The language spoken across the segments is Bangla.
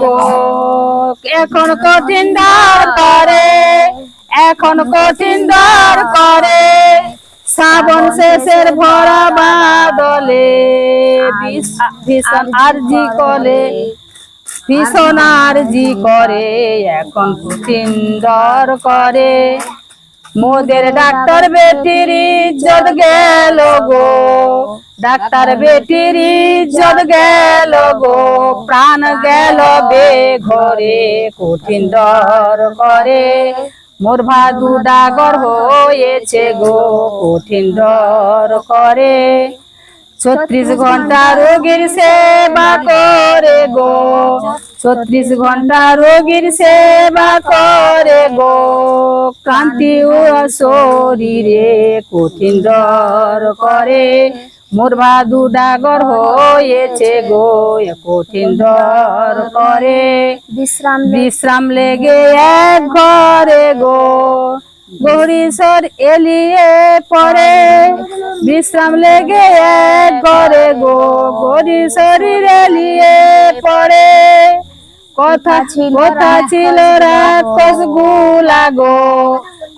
গো। এখন কঠিন দর করে, এখন কঠিন দর করে। শ্রাবণ শেষের ভরা বাদলে ভীষণ আরজি কলে ভীষণ আরজি করে। এখন কঠিন দর করে। মোদের ডাক্তার বেটির ইজ্জত গেল গো। ডাক্তার বেটির ইজ্জত গেল গো, প্রাণ গেল বে ঘরে, কঠিন দর করে। মোর ভাদু ডাগর হয়েছে গো, কঠিন দর করে। ছত্রিশ ঘণ্টা রোগীর সেবা করে গো, ছত্রিশ ঘণ্টা রোগীর সেবা করে গো। ক্রান্তি ও শরীরে কঠিন দর করে। মোর বাদু ডাগর হয়েছে গো কঠিন দর করে। বিশ্রাম বিশ্রাম লেগে এক ঘরে গো গৌরীশ্বর এলিয়ে পড়ে। বিশ্রাম লেগে এক ঘরে গো গৌরীশ্বরীর এলিয়ে পড়ে। কথা ছিল কথা ছিলগুলা গো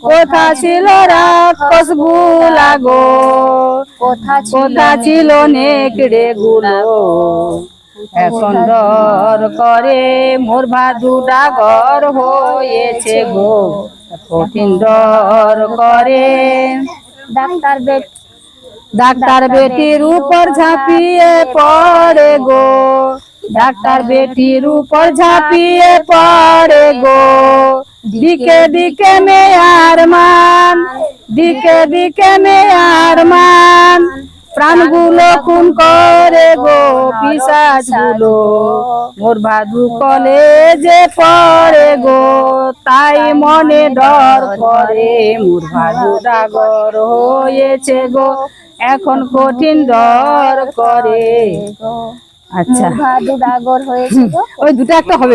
কথা ছিল রাক্ষসগুলা গো কথা ছিল নেকড়ে গুলো ডর করে মোর ভাদু ডাগর হয়েছে গো। কঠিন ডর করে ডাক্তার বেট ডাক্তার বেটির উপর ঝাঁপিয়ে পড়ে গো। ডাক্তার বেটির উপর ঝাঁপিয়ে পড়ে গো। দিকে দিকে মেয়ার মান দিকে দিকে মেয়ার মান। প্রাণগুলো খুন করে গো পিসাজগুলো মোর ভাদু কলেজে পড়ে গো তাই মনে ডর করে। মোর ভাদু ডাগর হয়েছে গো এখন কঠিন ডর করে। আচ্ছা ভাদু ডাগর হয়েছে ওই দুটো একটা হবে।